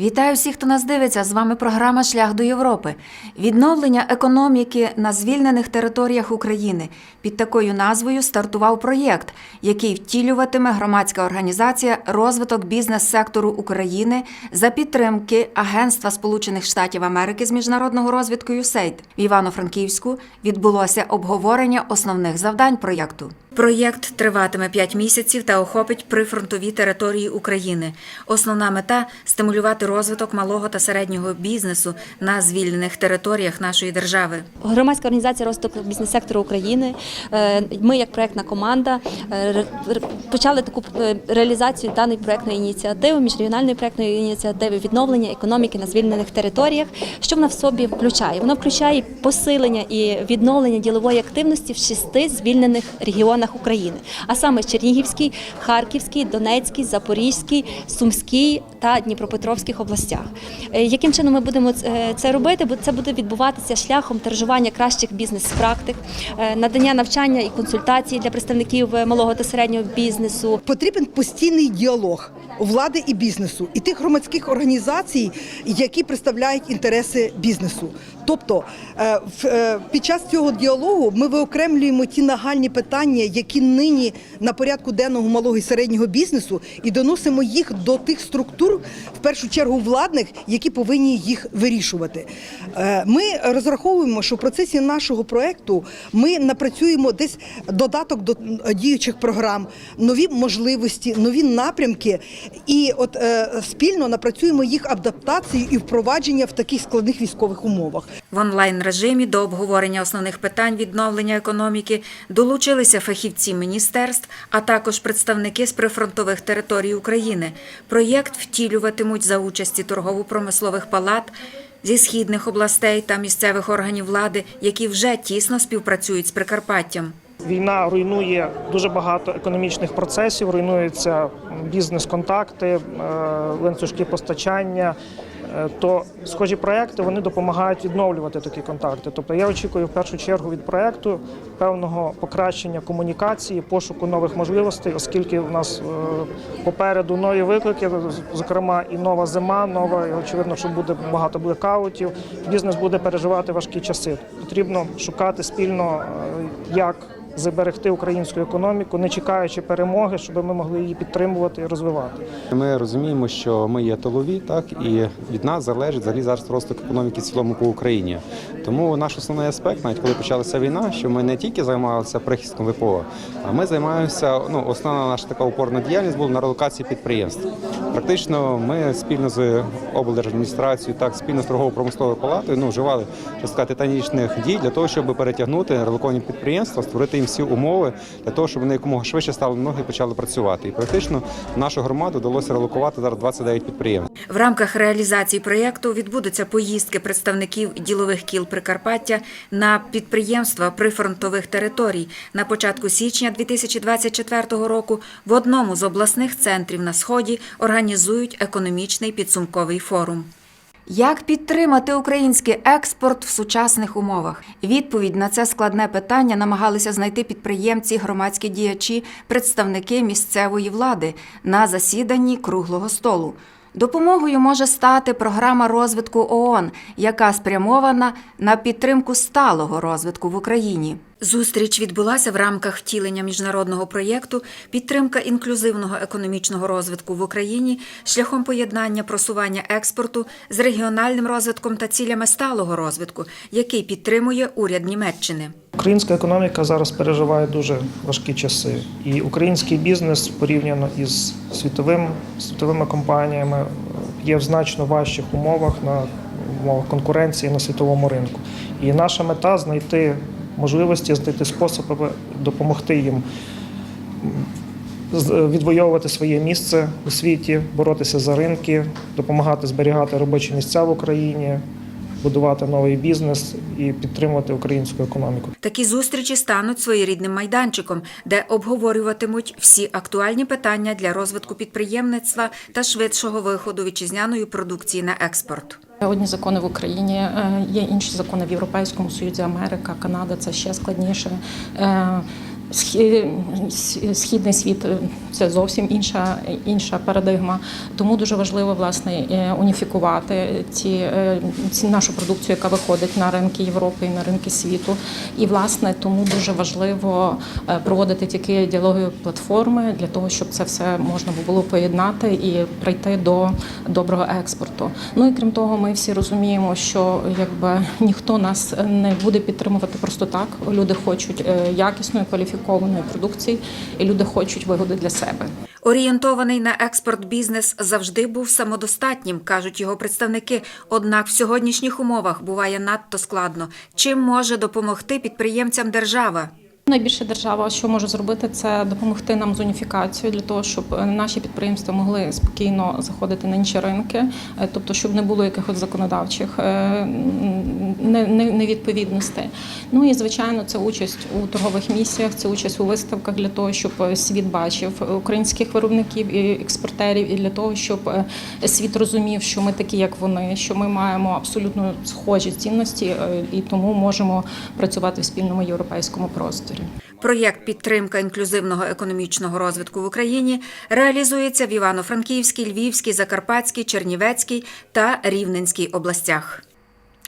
Вітаю всіх, хто нас дивиться. З вами програма Шлях до Європи. Відновлення економіки на звільнених територіях України. Під такою назвою стартував проєкт, який втілюватиме громадська організація розвиток бізнес-сектору України за підтримки Агентства Сполучених Штатів Америки з міжнародного розвитку USAID. В Івано-Франківську відбулося обговорення основних завдань проєкту. Проєкт триватиме 5 місяців та охопить прифронтові території України. Основна мета стимулювати розвиток малого та середнього бізнесу на звільнених територіях нашої держави. Громадська організація розвиток бізнес-сектору України. е, Ми, як проектна команда, е, почали таку е, реалізацію даної проектної ініціативи, міжрегіональної проектної ініціативи відновлення економіки на звільнених територіях. Що вона в собі включає? Вона включає посилення і відновлення ділової активності в шести звільнених регіонах України, а саме Чернігівській, Харківській, Донецькій, Запорізькій, Сумській та Дніпропетровських областях. Е, Яким чином ми будемо е, це робити? Бо це буде відбуватися шляхом тержування кращих бізнес-практик, е, надання навчання і консультацій для представників малого та середнього бізнесу, Потрібен постійний діалог влади і бізнесу, і тих громадських організацій, які представляють інтереси бізнесу. Тобто під час цього діалогу ми виокремлюємо ті нагальні питання, які нині на порядку денного малого і середнього бізнесу, і доносимо їх до тих структур, в першу чергу владних, які повинні їх вирішувати. Е, Ми розраховуємо, що в процесі нашого проекту ми напрацюємо десь додаток до діючих програм, нові можливості, нові напрямки, і от е, спільно напрацюємо їх адаптацію і впровадження в таких складних військових умовах. В онлайн режимі до обговорення основних питань відновлення економіки долучилися фахівці міністерств, а також представники з прифронтових територій України. Проєкт втілюватимуть за участі торгово-промислових палат зі східних областей та місцевих органів влади, які вже тісно співпрацюють з Прикарпаттям. Війна руйнує дуже багато економічних процесів, руйнуються бізнес-контакти, е, ланцюжки постачання. Е, То схожі проекти вони допомагають відновлювати такі контакти. Тобто я очікую в першу чергу від проекту певного покращення комунікації, пошуку нових можливостей, оскільки в нас е, попереду нові виклики, зокрема і нова зима, нова і очевидно, що буде багато блекаутів. Бізнес буде переживати важкі часи. Потрібно шукати спільно, е, як зберегти українську економіку, не чекаючи перемоги, щоб ми могли її підтримувати і розвивати. Ми розуміємо, що ми є тилові, так і від нас залежить взагалі зараз розвиток економіки в цілому по Україні. Тому наш основний аспект, навіть коли почалася війна, що ми не тільки займалися прихистком ВПО, а ми займаємося. Ну, основна наша така опорна діяльність була на релокації підприємств. Практично ми спільно з облдержадміністрацією, так спільно з торгово-промисловою палатою, ну вживали сказати, титанічних дій для того, щоб перетягнути релоковані підприємства, створити їм всі умови для того, щоб вони якомога швидше стали ноги і почали працювати. І практично нашу громаду вдалося релокувати зараз 29 підприємств. В рамках реалізації проєкту відбудуться поїздки представників ділових кіл Прикарпаття на підприємства прифронтових територій. На початку січня 2024 року в одному з обласних центрів на сході організують економічний підсумковий форум. Як підтримати український експорт в сучасних умовах? Відповідь на це складне питання намагалися знайти підприємці, громадські діячі, представники місцевої влади на засіданні круглого столу. Допомогою може стати програма розвитку ООН, яка спрямована на підтримку сталого розвитку в Україні. Зустріч відбулася в рамках втілення міжнародного проєкту підтримка інклюзивного економічного розвитку в Україні шляхом поєднання просування експорту з регіональним розвитком та цілями сталого розвитку, який підтримує уряд Німеччини. Українська економіка зараз переживає дуже важкі часи, і український бізнес порівняно із світовим світовими компаніями є в значно важчих умовах на умовах конкуренції на світовому ринку. І наша мета знайти можливості, знайти способи допомогти їм відвоювати своє місце у світі, боротися за ринки, допомагати зберігати робочі місця в Україні, будувати новий бізнес і підтримувати українську економіку. Такі зустрічі стануть своєрідним майданчиком, де обговорюватимуть всі актуальні питання для розвитку підприємництва та швидшого виходу вітчизняної продукції на експорт. Одні закони в Україні, е, є інші закони в Європейському Союзі, Америка, Канада це ще складніше. Східний світ е, це зовсім інша, інша парадигма. Тому дуже важливо власне е, уніфікувати ці, е, ці нашу продукцію, яка виходить на ринки Європи і на ринки світу. І власне тому дуже важливо проводити такі діалогові платформи для того, щоб це все можна було поєднати і прийти до доброго експорту. Ну і крім того, ми всі розуміємо, що якби ніхто нас не буде підтримувати просто так. Люди хочуть якісної кваліфікованої продукції, і люди хочуть вигоди для себе. Орієнтований на експорт бізнес завжди був самодостатнім, кажуть його представники. Однак в сьогоднішніх умовах буває надто складно. Чим може допомогти підприємцям держава? Найбільше держава, що може зробити, це допомогти нам з уніфікацією для того, щоб е, наші підприємства могли спокійно заходити на інші ринки, е, тобто, щоб не було якихось законодавчих е, невідповідностей. Ну і звичайно, це участь у торгових місіях, це участь у виставках для того, щоб світ бачив українських виробників і експортерів, і для того, щоб світ розумів, що ми такі, як вони, що ми маємо абсолютно схожі цінності, і тому можемо працювати в спільному європейському просторі. Проєкт підтримка інклюзивного економічного розвитку в Україні реалізується в Івано-Франківській, Львівській, Закарпатській, Чернівецькій та Рівненській областях.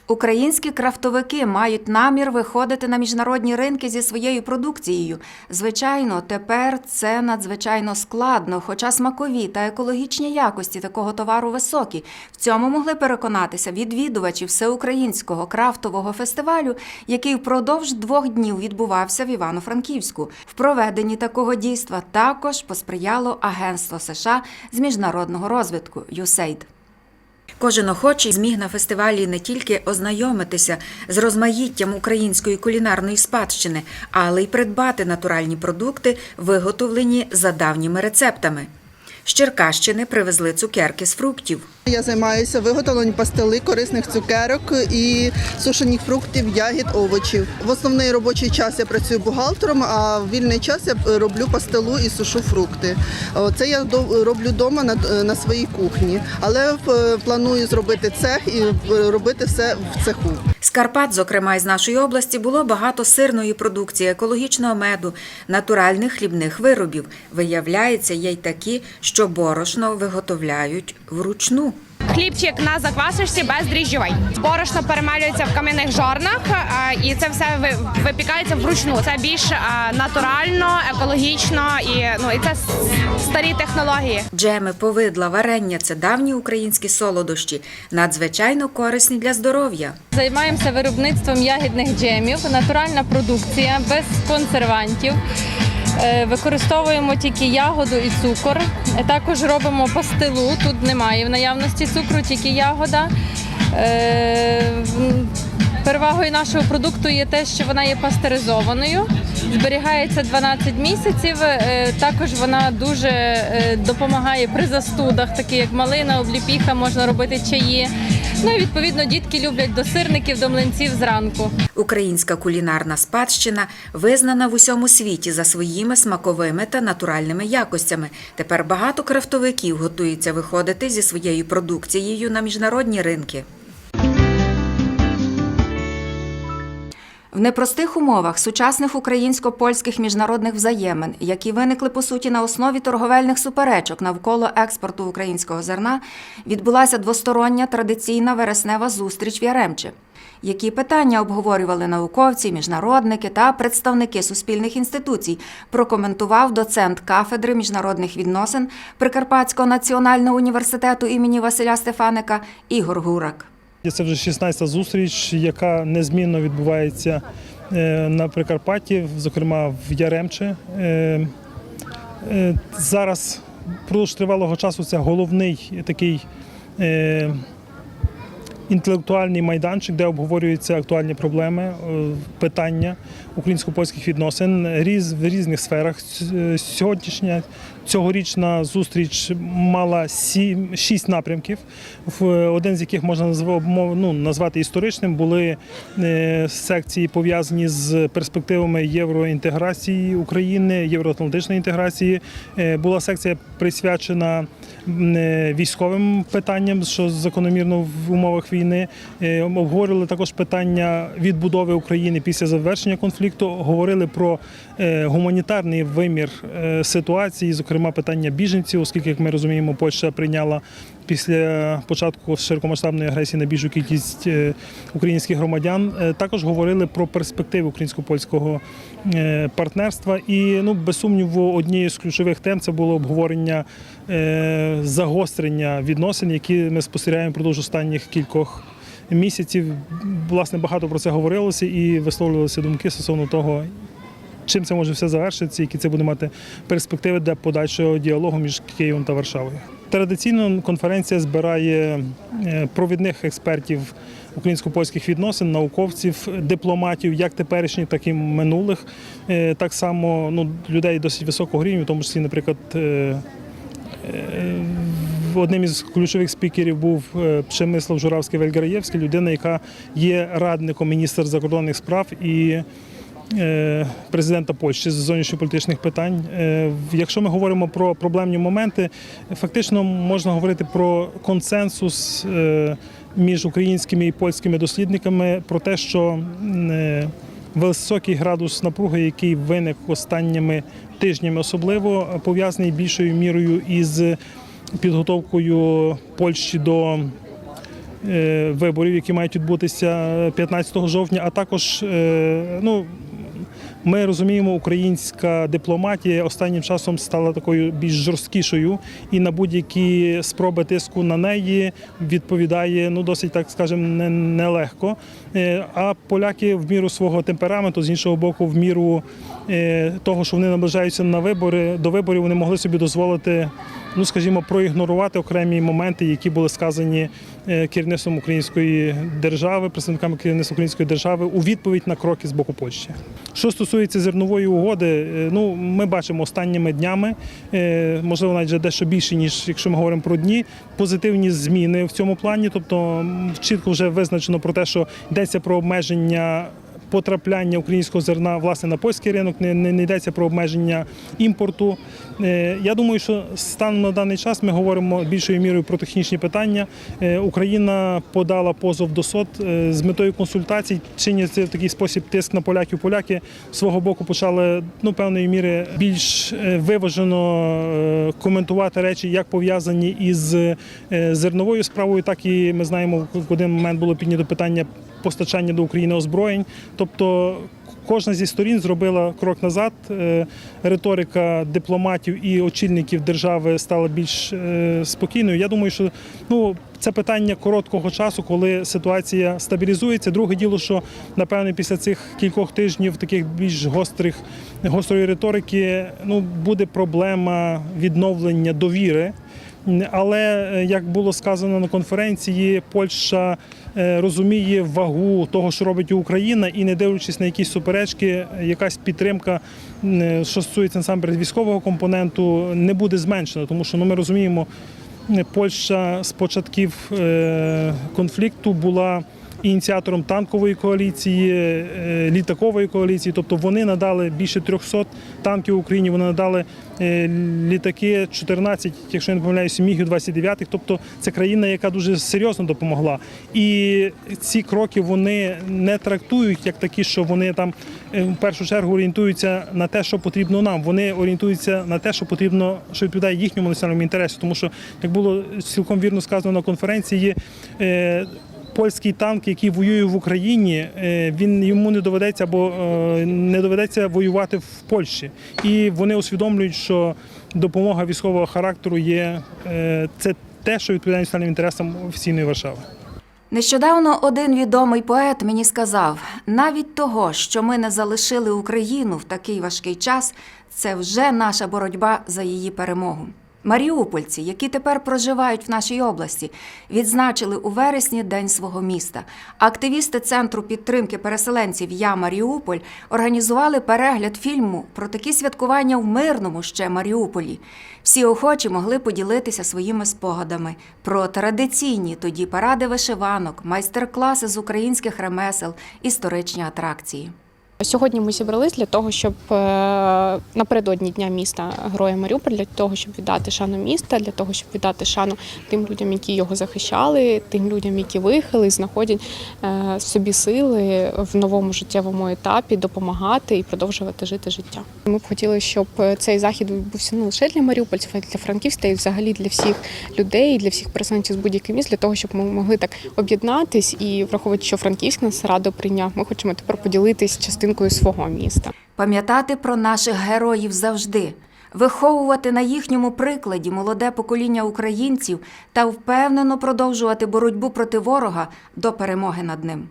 Українські крафтовики мають намір виходити на міжнародні ринки зі своєю продукцією. Звичайно, тепер це надзвичайно складно, хоча смакові та екологічні якості такого товару високі. В цьому могли переконатися відвідувачі всеукраїнського крафтового фестивалю, який впродовж двох днів відбувався в Івано-Франківську. В проведенні такого дійства також посприяло Агентство США з міжнародного розвитку USAID. Кожен охочий зміг на фестивалі не тільки ознайомитися з розмаїттям української кулінарної спадщини, але й придбати натуральні продукти, виготовлені за давніми рецептами. З Черкащини привезли цукерки з фруктів. Я займаюся виготовленням пастили, корисних цукерок і сушених фруктів, ягід, овочів. В основний робочий час я працюю бухгалтером, а в вільний час я роблю пастилу і сушу фрукти. Це я роблю вдома на, на своїй кухні, але е, планую зробити цех і е, робити все в цеху. З Карпат, зокрема із нашої області, було багато сирної продукції, екологічного меду, натуральних хлібних виробів. Виявляється, є й такі, що борошно виготовляють вручну. Хлібчик на заквасочці бездріжджовий. Борошно перемалюється в кам'яних жорнах, і це все ви- випікається вручну. Це більш натурально, екологічно і ну і це старі технології. Джеми, повидла, варення це давні українські солодощі, надзвичайно корисні для здоров'я. Займаємося виробництвом ягідних джемів, натуральна продукція без консервантів. Е, Використовуємо тільки ягоду і цукор. Е, Також робимо пастилу. Тут немає в наявності цукру, тільки ягода. Перевагою нашого продукту є те, що вона є пастеризованою, зберігається 12 місяців. Е, Також вона дуже е, допомагає при застудах, такі як малина, обліпіха, можна робити чаї. Ну і відповідно дітки люблять до сирників, до млинців зранку. Українська кулінарна спадщина визнана в усьому світі за своїми смаковими та натуральними якостями. Тепер багато крафтовиків готуються виходити зі своєю продукцією на міжнародні ринки. В непростих умовах сучасних українсько-польських міжнародних взаємин, які виникли по суті на основі торговельних суперечок навколо експорту українського зерна, відбулася двостороння традиційна вереснева зустріч в Яремче. Які питання обговорювали науковці, міжнародники та представники суспільних інституцій, прокоментував доцент кафедри міжнародних відносин Прикарпатського національного університету імені Василя Стефаника Ігор Гурак. Це вже 16-та зустріч, яка незмінно відбувається е, на Прикарпатті, зокрема в Яремче. Е, е, Зараз впродовж тривалого часу це головний такий інтелектуальний майданчик, де обговорюються актуальні проблеми, питання українсько-польських відносин в різних сферах. Сьогоднішня Цьогорічна зустріч мала сім, шість напрямків, один з яких можна ну, назвати історичним. Були е, секції пов'язані з перспективами євроінтеграції України, євроатлантичної інтеграції. Е, Була секція присвячена е, військовим питанням, що закономірно в умовах війни. Обговорили також питання відбудови України після завершення конфлікту. Говорили про гуманітарний вимір ситуації, зокрема питання біженців, оскільки, як ми розуміємо, Польща прийняла після початку широкомасштабної агресії на більшу кількість е, українських громадян. Е, Також говорили про перспективи українсько-польського е, партнерства. І ну без сумніву, однією з ключових тем це було обговорення загострення відносин, які ми спостерігаємо впродовж останніх кількох місяців. Власне, багато про це говорилося і висловлювалися думки стосовно того, чим це може все завершитися, які це буде мати перспективи для подальшого діалогу між Києвом та Варшавою. Традиційно конференція збирає е, провідних експертів українсько-польських відносин, науковців, дипломатів, як теперішніх, так і минулих. Е, Так само ну, людей досить високого рівня, в тому числі, наприклад, е, Одним із ключових спікерів був Пшемислав Журавський Вельгараєвський, людина, яка є радником міністра закордонних справ і президента Польщі з зовнішньополітичних питань. Е, Якщо ми говоримо про проблемні моменти, фактично можна говорити про консенсус е, між українськими і польськими дослідниками про те, що е, високий градус напруги, який виник останніми тижнями, особливо пов'язаний більшою мірою із підготовкою Польщі до е, виборів, які мають відбутися 15 жовтня, а також е, ну. Ми розуміємо, українська дипломатія останнім часом стала такою більш жорсткішою, і на будь-які спроби тиску на неї відповідає ну досить так скажемо не- нелегко. Е, А поляки в міру свого темпераменту, з іншого боку, в міру е, того, що вони наближаються на вибори до виборів, вони могли собі дозволити, ну скажімо, проігнорувати окремі моменти, які були сказані керівництвом української держави, представниками керівництва української держави у відповідь на кроки з боку Польщі. Що стосується зернової угоди, е, ну ми бачимо останніми днями, е, можливо, навіть дещо більше, ніж якщо ми говоримо про дні, позитивні зміни в цьому плані. Тобто чітко вже визначено про те, що йдеться про обмеження. Потрапляння українського зерна власне на польський ринок не, не, не йдеться про обмеження імпорту. Е, Я думаю, що станом на даний час ми говоримо більшою мірою про технічні питання. Е, Україна подала позов до СОД е, з метою консультацій, чиняться в такий спосіб тиск на поляків. Поляки свого боку почали ну певної міри більш виважено коментувати речі, як пов'язані із зерновою справою, так і ми знаємо, в один момент було піднято питання постачання до України озброєнь. Тобто кожна зі сторін зробила крок назад. Е, Риторика дипломатів і очільників держави стала більш е, спокійною. Я думаю, що ну. Це питання короткого часу, коли ситуація стабілізується. Друге діло, що напевне після цих кількох тижнів таких більш гострих гострої риторики, ну буде проблема відновлення довіри. Але е, як було сказано на конференції, Польща е, розуміє вагу того, що робить Україна, і не дивлячись на якісь суперечки, якась підтримка, е, що стосується насамперед військового компоненту, не буде зменшена, тому що ну, ми розуміємо, Польща з початків конфлікту була ініціатором танкової коаліції, е, літакової коаліції. Тобто вони надали більше 300 танків Україні. Вони надали е, літаки 14, якщо я не помиляюся, мігів 29 Тобто це країна, яка дуже серйозно допомогла. І ці кроки вони не трактують як такі, що вони там е, в першу чергу орієнтуються на те, що потрібно нам. Вони орієнтуються на те, що потрібно, що відповідає їхньому національному інтересу. Тому що, як було цілком вірно сказано на конференції. Польський танк, який воює в Україні, е, він йому не доведеться або е, не доведеться воювати в Польщі, і вони усвідомлюють, що допомога військового характеру є е, це те, що відповідає національним інтересам офіційної Варшави. Нещодавно один відомий поет мені сказав: навіть того, що ми не залишили Україну в такий важкий час, це вже наша боротьба за її перемогу. Маріупольці, які тепер проживають в нашій області, відзначили у вересні День свого міста. Активісти Центру підтримки переселенців Я Маріуполь організували перегляд фільму про такі святкування в мирному ще Маріуполі. Всі охочі могли поділитися своїми спогадами про традиційні тоді паради вишиванок, майстер-класи з українських ремесел, історичні атракції. Сьогодні ми зібрались для того, щоб е, напередодні дня міста Героя Маріуполь, для того, щоб віддати шану міста, для того, щоб віддати шану тим людям, які його захищали, тим людям, які виїхали, знаходять е, собі сили в новому життєвому етапі допомагати і продовжувати жити життя. Ми б хотіли, щоб цей захід відбувся не лише для маріупольців, а й для франківців, і взагалі для всіх людей, для всіх переселенців з будь-яких міст, для того, щоб ми могли так об'єднатись і враховувати, що Франківськ нас радо прийняв. Ми хочемо тепер поділитись частинкою свого міста. Пам'ятати про наших героїв завжди, виховувати на їхньому прикладі молоде покоління українців та впевнено продовжувати боротьбу проти ворога до перемоги над ним.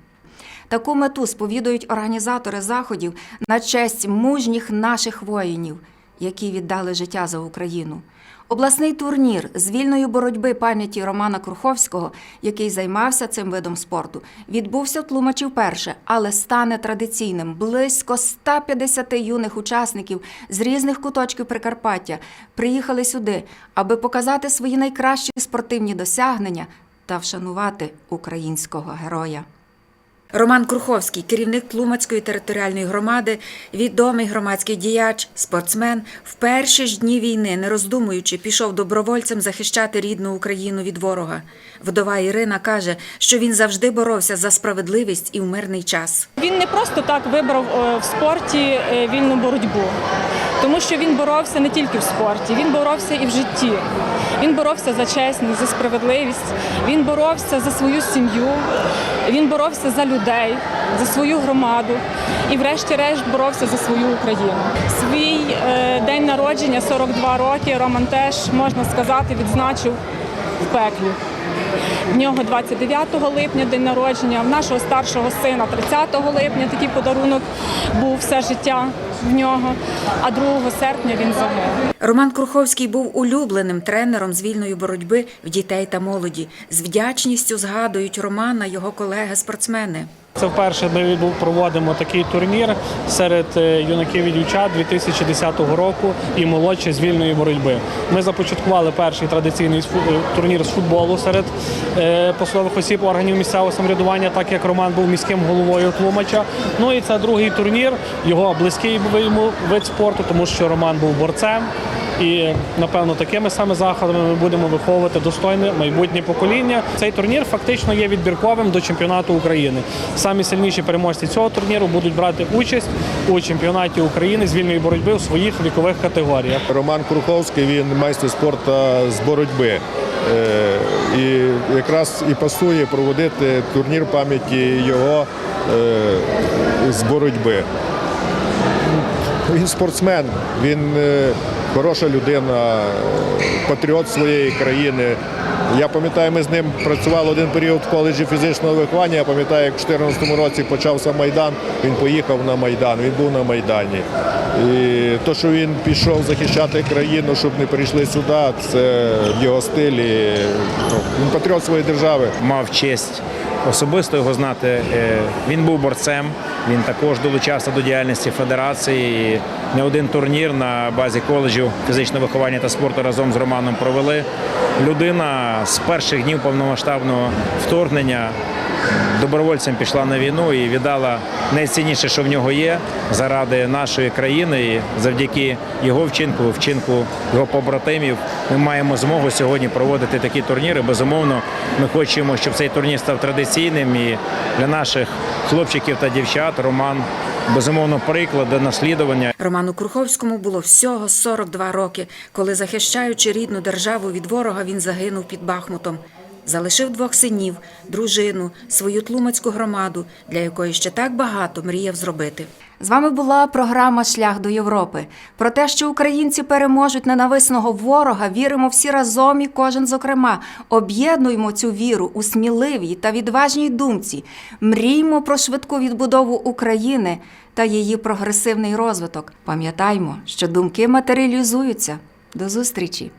Таку мету сповідують організатори заходів на честь мужніх наших воїнів, які віддали життя за Україну. Обласний турнір з вільної боротьби пам'яті Романа Круховського, який займався цим видом спорту, відбувся в Тлумачі вперше, але стане традиційним. Близько 150 юних учасників з різних куточків Прикарпаття приїхали сюди, аби показати свої найкращі спортивні досягнення та вшанувати українського героя. Роман Круховський, керівник Тлумацької територіальної громади, відомий громадський діяч, спортсмен, в перші ж дні війни, не роздумуючи, пішов добровольцем захищати рідну Україну від ворога. Вдова Ірина каже, що він завжди боровся за справедливість і в мирний час. Він не просто так вибрав е, в спорті е, вільну боротьбу, тому що він боровся не тільки в спорті, він боровся і в житті. Він боровся за чесність, за справедливість, він боровся за свою сім'ю, він боровся за людей, за свою громаду і, врешті-решт, боровся за свою Україну. Свій е, день народження, 42 роки, Роман теж можна сказати, відзначив в пеклі. В нього 29 липня день народження, в нашого старшого сина 30 липня такий подарунок був все життя в нього, а 2 серпня він загинув. Роман Круховський був улюбленим тренером з вільної боротьби в дітей та молоді. З вдячністю згадують Романа його колеги-спортсмени. Це вперше ми проводимо такий турнір серед е, юнаків і дівчат 2010 року і молодші з вільної боротьби. Ми започаткували перший традиційний е, турнір з футболу серед е, посадових осіб органів місцевого самоврядування, так як Роман був міським головою Тлумача. Ну і це другий турнір, його близький вид спорту, тому що Роман був борцем. І напевно такими саме заходами ми будемо виховувати достойне майбутнє покоління. Цей турнір фактично є відбірковим до чемпіонату України. Самі сильніші переможці цього турніру будуть брати участь у чемпіонаті України з вільної боротьби у своїх вікових категоріях. Роман Круховський він майстер спорту з боротьби. Е, І якраз і пасує проводити турнір пам'яті його е, з боротьби. Він спортсмен, він е, хороша людина, патріот своєї країни. Я пам'ятаю, ми з ним працювали один період в коледжі фізичного виховання. Я пам'ятаю, як у 2014 році почався Майдан, він поїхав на Майдан, він був на Майдані. І то, що він пішов захищати країну, щоб не прийшли сюди, це в його стилі. Ну, Він патріот своєї держави. мав честь особисто його знати. Е, Він був борцем, він також долучався до діяльності федерації. І Не один турнір на базі коледжів фізичного виховання та спорту разом з Романом провели. Людина з перших днів повномасштабного вторгнення добровольцем пішла на війну і віддала найцінніше, що в нього є, заради нашої країни. І завдяки його вчинку, вчинку його побратимів, ми маємо змогу сьогодні проводити такі турніри. Безумовно, ми хочемо, щоб цей турнір став традиційним і для наших хлопчиків та дівчат Роман безумовно приклад до наслідування. Роману Круховському було всього 42 роки, коли, захищаючи рідну державу від ворога, він загинув під Бахмутом. Залишив двох синів, дружину, свою тлумацьку громаду, для якої ще так багато мріяв зробити. З вами була програма Шлях до Європи. Про те, що українці переможуть ненависного ворога, віримо всі разом і кожен зокрема. Об'єднуємо цю віру у сміливій та відважній думці. Мріймо про швидку відбудову України та її прогресивний розвиток. Пам'ятаймо, що думки матеріалізуються. До зустрічі!